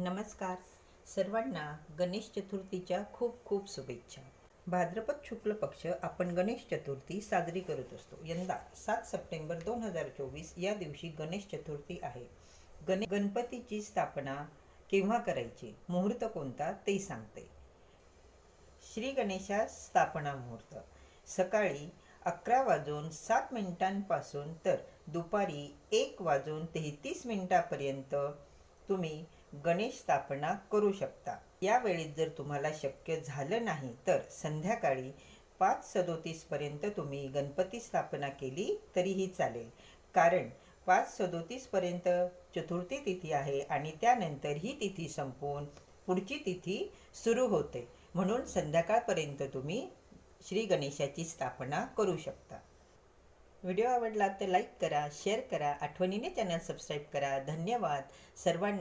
नमस्कार. सर्वांना गणेश चतुर्थीच्या खूप खूप शुभेच्छा. भाद्रपद शुक्ल पक्ष आपण गणेश चतुर्थी साजरी करत असतो. यंदा सात सप्टेंबर दोन हजार चोवीस या दिवशी गणेश चतुर्थी आहे. गणे गणपतीची स्थापना केव्हा करायची? मुहूर्त कोणता? ते सांगते. श्री गणेशा स्थापना मुहूर्त. सकाळी अकरा वाजून सात मिनिटांपासून तर दुपारी एक वाजून तेहतीस मिनिटापर्यंत तुम्ही गणेश स्थापना करू शकता. यावेळी जर तुम्हाला शक्य झालं नाही तर संध्याकाळी पाच सदोतीसपर्यंत तुम्ही गणपती स्थापना केली तरीही चालेल. कारण पाच सदोतीसपर्यंत चतुर्थी तिथी आहे आणि त्यानंतर ही तिथी संपवून पुढची तिथी सुरू होते. म्हणून संध्याकाळपर्यंत तुम्ही श्री गणेशाची स्थापना करू शकता. व्हिडिओ आवडला तर लाईक करा शेअर करा आठवणीने चॅनल सबस्क्राईब करा. धन्यवाद. सर्वांना